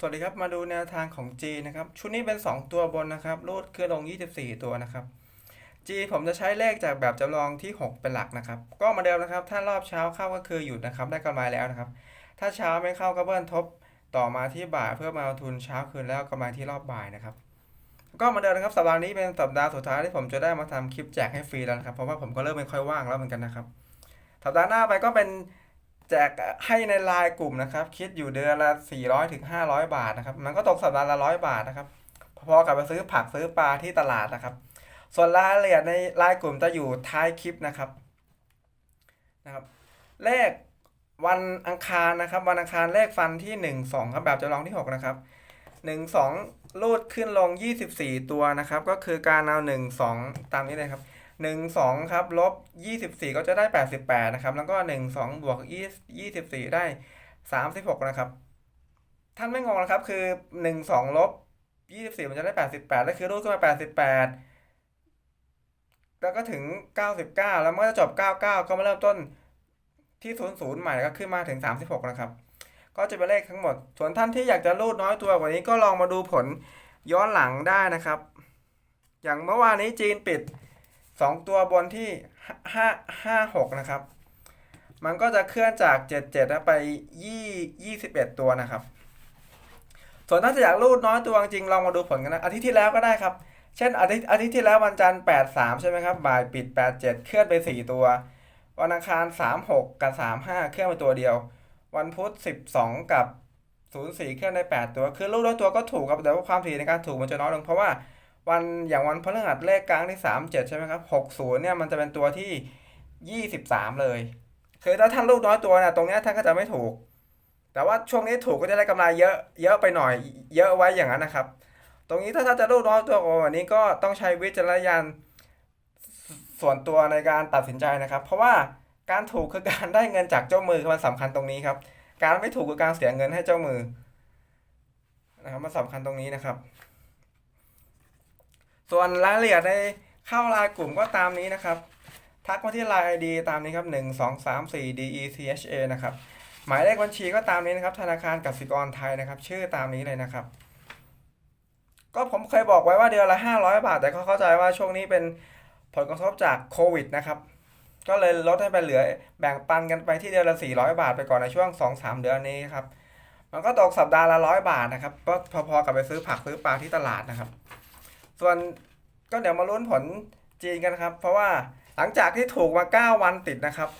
สวัสดีครับ มาดูแนวทางของ G นะครับ ชุดนี้เป็น 2 ตัวบนนะครับรูดขึ้นลง 24 ตัวนะครับ G ผมจะใช้เลขจากแบบจำลองที่ 6 เป็นหลักนะครับ ก็มาเดิมนะครับ ถ้ารอบเช้าเข้าก็คือหยุดนะครับ ได้กำไรแล้วนะครับ ถ้าเช้าไม่เข้าก็เบิ้ลทบ ต่อมาที่บ่ายเพื่อมาเอาทุนเช้าคืนแล้วกำไรที่รอบบ่ายนะครับ ก็มาเดิมนะครับสัปดาห์นี้เป็นสัปดาห์สุดท้ายที่ผมจะได้มาทำคลิปแจกให้ฟรีแล้วนะครับ เพราะว่าผมก็เริ่มไม่ค่อยว่างแล้วเหมือนกันนะครับ สัปดาห์หน้าไปก็เป็น แจกให้ในไลน์กลุ่มนะครับ คิดอยู่เดือนละ400ถึง500 บาทนะครับ มันก็ตกสัปดาห์ละร้อยบาทนะครับ พอๆกับไปซื้อผักซื้อปลาที่ตลาดนะครับ ส่วนรายละเอียดในไลน์กลุ่มจะอยู่ท้ายคลิปนะครับนะครับเลขวันอังคารนะครับ วันอังคารเลขฟันที่ 1 2 ครับแบบจำลองที่ 6 นะครับ 1 2 รูดขึ้นลง 24 ตัวนะครับ ก็คือการเอา 1 2 ตามนี้เลยครับ 1 2ครับลบ24ก็จะได้88นะครับ แล้วก็1 2บวก20 24ได้36นะครับ ท่านไม่งงนะครับ คือ1 2ลบ24มันจะได้88แล้วคือรูดขึ้นมา88แปดแล้วก็ถึง99แล้วมันก็จะจบ99ก็มาเริ่มต้นที่00ใหม่ก็ขึ้นมาถึง36นะครับ ก็จะเป็นเลขทั้งหมด ส่วนท่านที่อยากจะรูดน้อยตัวกว่านี้ก็ลองมาดูผลย้อนหลังได้นะครับ อย่างเมื่อวานนี้จีนปิด 2ตัวบนที่5 5 6นะครับ มันก็จะเคลื่อนจาก77นะไป2 21ตัวนะครับ ส่วนถ้าจะอยากรูดน้อยตัวจริงลองมาดูผลกันนะอาทิตย์ที่แล้วก็ได้ครับ เช่นอาทิตย์อาทิตย์ที่แล้ววันจันทร์83ใช่ไหมครับบ่ายปิด87เคลื่อนไป4ตัว วันอังคาร36กับ35เคลื่อนไปตัวเดียว วันพุธ12กับ04เคลื่อนได้8ตัว คือรูดน้อยตัวก็ถูกครับแต่ว่าความถี่ในการถูกมันจะน้อยลงเพราะว่า วันอย่างวันพฤหัสเลขกลางที่37ใช่ไหมครับ60เนี่ยมันจะเป็นตัวที่23เลย คือถ้าท่านรูดน้อยตัวเนี่ยตรงเนี้ยท่านก็จะไม่ถูก แต่ว่าช่วงนี้ถูกก็จะได้กำไรเยอะเยอะไปหน่อย เยอะไว้อย่างนั้นนะครับ ตรงนี้ถ้าท่านจะรูดน้อยตัวกว่านี้ก็ต้องใช้วิจารณญาณส่วนตัวในการตัดสินใจนะครับ เพราะว่าการถูกคือการได้เงินจากเจ้ามือมันสำคัญตรงนี้ครับ การไม่ถูกคือการเสียเงินให้เจ้ามือนะครับมันสำคัญตรงนี้นะครับ ส่วนรายละเอียดในเข้าไลน์กลุ่มก็ตามนี้นะครับ ทักมาที่ไลน์ ID ตามนี้ครับ 1 2 3 4 D E C H A นะครับ หมายเลขบัญชีก็ตามนี้นะครับ ธนาคารกสิกรไทยนะครับ ชื่อตามนี้เลยนะครับ ก็ผมเคยบอกไว้ว่าเดือนละ 500 บาท แต่เขาเข้าใจว่าช่วงนี้เป็นผลกระทบจากโควิดนะครับก็เลยลดให้ไปเหลือแบ่งปันกันไปที่เดือนละ 400 บาทไปก่อนในช่วง 2-3 เดือนนี้ครับ มันก็ตกสัปดาห์ละร้อยบาทนะครับ ก็พอๆกับไปซื้อผักซื้อปลาที่ตลาดนะครับ ส่วนก็เดี๋ยวมาลุ้นผลจีนกันนะครับ เพราะว่าหลังจากที่ถูกมา 9 วันติดนะครับ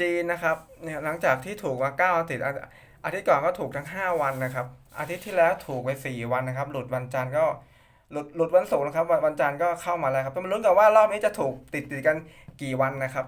จีนนะครับเนี่ยหลังจากที่ถูกมา9วันติดอาทิตย์ก่อนก็ถูกทั้ง 5 วันนะครับ อาทิตย์ที่แล้วถูกไป 4 วันนะครับ หลุดวันจันทร์ก็หลุดหลุดวันศุกร์นะครับวันวันจันทร์ก็เข้ามาแล้วครับต้องมาลุ้นกันว่ารอบนี้จะถูกติดติดกันกี่วันนะครับ